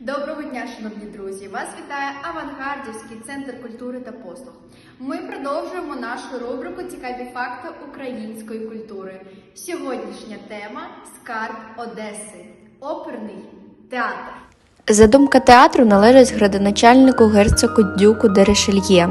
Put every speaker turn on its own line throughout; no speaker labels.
Доброго дня, шановні друзі! Вас вітає Авангардівський центр культури та послуг. Ми продовжуємо нашу рубрику Цікаві факти української культури. Сьогоднішня тема Скарб Одеси. Оперний театр.
Задумка театру належить градоначальнику герцогу Дюку де Ришельє.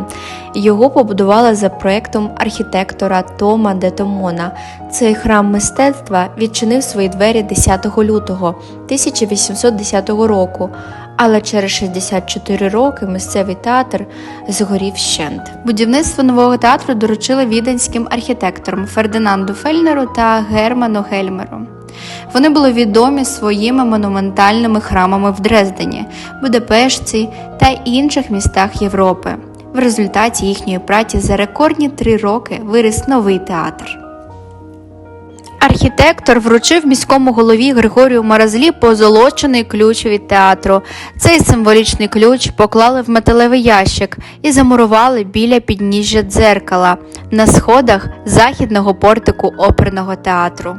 Його побудували за проектом архітектора Тома де Томона. Цей храм мистецтва відчинив свої двері 10 лютого 1810 року, але через 64 роки місцевий театр згорів вщент. Будівництво нового театру доручили віденським архітекторам Фердинанду Фельнеру та Герману Гельмеру. Вони були відомі своїми монументальними храмами в Дрездені, Будапешті та інших містах Європи. В результаті їхньої праці за рекордні три роки виріс новий театр. Архітектор вручив міському голові Григорію Маразлі позолочений ключ від театру. Цей символічний ключ поклали в металевий ящик і замурували біля підніжжя дзеркала на сходах західного портику оперного театру.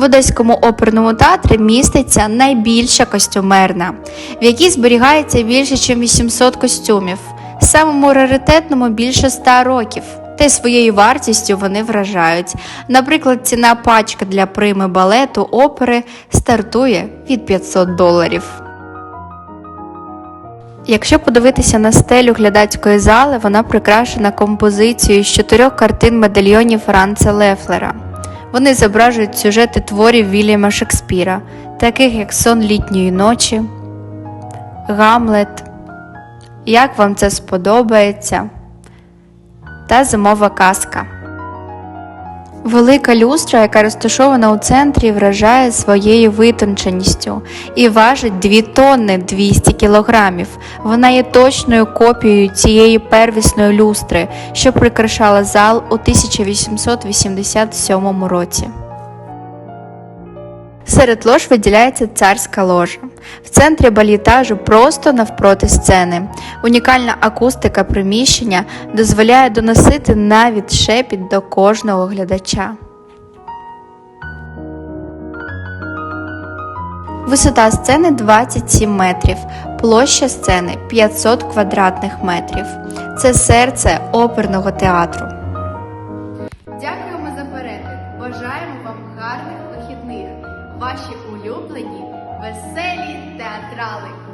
В Одеському оперному театрі міститься найбільша костюмерна, в якій зберігається більше, ніж 800 костюмів. Самому раритетному більше 100 років. Та й своєю вартістю вони вражають. Наприклад, ціна пачка для прийми балету опери стартує від 500 доларів. Якщо подивитися на стелю глядацької зали, вона прикрашена композицією з чотирьох картин медальйонів Франца Лефлера. Вони зображують сюжети творів Вільяма Шекспіра, таких як Сон літньої ночі, Гамлет, Як вам це сподобається та Зимова казка. Велика люстра, яка розташована у центрі, вражає своєю витонченістю і важить 2 тонни 200 кілограмів. Вона є точною копією цієї первісної люстри, що прикрашала зал у 1887 році. Серед лож виділяється царська ложа. В центрі балітажу просто навпроти сцени. Унікальна акустика приміщення дозволяє доносити навіть шепіт до кожного глядача. Висота сцени 27 метрів, площа сцени 500 квадратних метрів. Це серце оперного театру.
Дякуємо за перегляд. Бажаємо вам гарних вихідних. Ваші улюблені веселі театрали.